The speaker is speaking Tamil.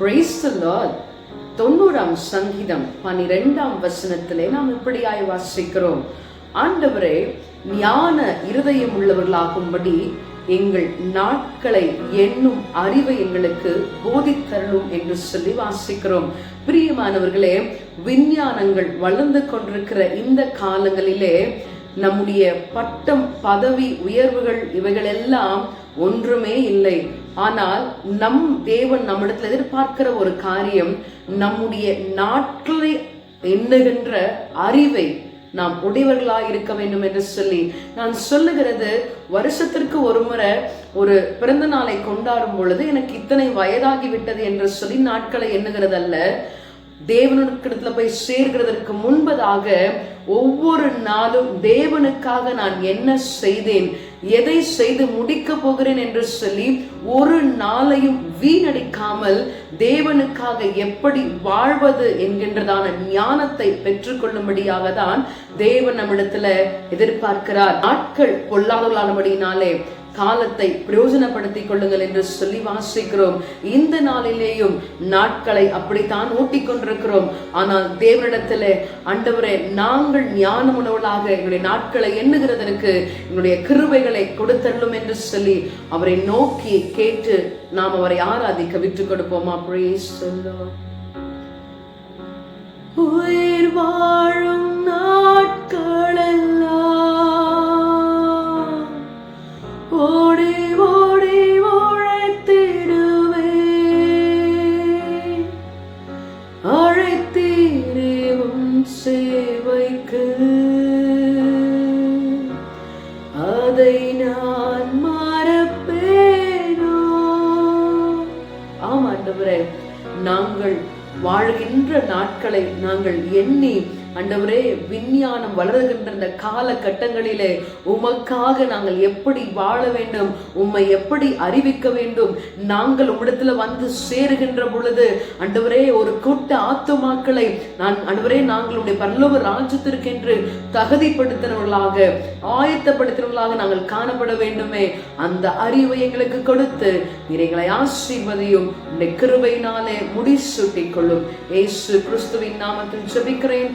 Praise தொண்ணூறாம் சங்கீதம் பனிரெண்டாம் வசனத்திலே நாம் இப்படியாய் வாசிக்கிறோம். ஆண்டவரே ஞான இருதயம் உள்ளவர்களாகும்படி எங்கள் நாட்களை எண்ணும் அறிவை எங்களுக்கு போதித்தரணும் என்று சொல்லி வாசிக்கிறோம். பிரியமானவர்களே விஞ்ஞானங்கள் வளர்ந்து கொண்டிருக்கிற இந்த காலங்களிலே நம்முடைய பட்டம் பதவி உயர்வுகள் இவைகள் எல்லாம் ஒன்றுமே இல்லை. ஆனால் நம் தேவன் நம்மிடத்தில் எதிர்பார்க்கிற ஒரு காரியம் நம்முடைய நாட்களை எண்ணுகின்ற அறிவை நாம் உடையவர்களாக இருக்க வேண்டும் என்று சொல்லி நான் சொல்லுகிறது வருஷத்திற்கு ஒரு முறை ஒரு பிறந்த நாளை கொண்டாடும் பொழுது எனக்கு இத்தனை வயதாகி விட்டது என்று சொல்லி நாட்களை எண்ணுகிறதல்ல. தேவனுக்கிடத்துல போய் சேர்கிறதற்கு முன்பதாக ஒவ்வொரு நாளும் தேவனுக்காக நான் என்ன செய்தேன்? எதை செய்து முடிக்க போகிறேன் என்று சொல்லி ஒரு நாளையும் வீணடிக்காமல் தேவனுக்காக எப்படி வாழ்வது என்கின்றதான ஞானத்தை பெற்றுக்கொள்ளும்படியாக தான் தேவன் நம்மிடத்துல எதிர்பார்க்கிறார். நாட்கள் பொல்லாதவர்களானபடினாலே காலத்தை பிரயோஜனப்படுத்திக் கொள்ளுங்கள் என்று சொல்லி வாசிக்கிறோம். இந்த நாளிலேயும் நாட்களை அப்படித்தான் ஓட்டிக் கொண்டிருக்கிறோம். ஆனால் தேவனிடத்துல ஆண்டவரே நாங்கள் ஞானம் உணவலாக எங்களுடைய நாட்களை எண்ணுகிறதற்கு எங்களுடைய கிருபைகளை கொடுத்தள்ளும் என்று சொல்லி அவரை நோக்கி கேட்டு நாம் அவரை ஆராதிக்க விட்டுக் கொடுப்போமா? அப்படியே the சேவைக்கு. அதை நான் மறப்பேனோ? ஆமாண்டவரே நாங்கள் வாழ்கின்ற நாட்களை நாங்கள் எண்ணி அண்டவரே விஞ்ஞானம் வளருகின்ற இந்த காலகட்டங்களிலே உமக்காக நாங்கள் எப்படி வாழ வேண்டும் உம்மை எப்படி அறிவிக்க வேண்டும் நாங்கள் உம்மிடத்துல வந்து சேருகின்ற பொழுது அண்டவரே ஒரு கூட்ட ஆத்துமாக்களை நான் அண்டவரே நாங்களுடைய பல்லவ ராஜ்யத்திற்கென்று தகுதிப்படுத்தினவர்களாக ஆயத்தப்படுத்தினவர்களாக நாங்கள் காணப்பட வேண்டுமே. அந்த அறிவை எங்களுக்கு கொடுத்து இறைகளை எங்களை ஆசீர்வதியும் கிருபையினாலே முடிசூட்டிக் கொள்ளும். ஏசு கிறிஸ்துவின் நாமத்தில் ஜெபிக்கிறேன்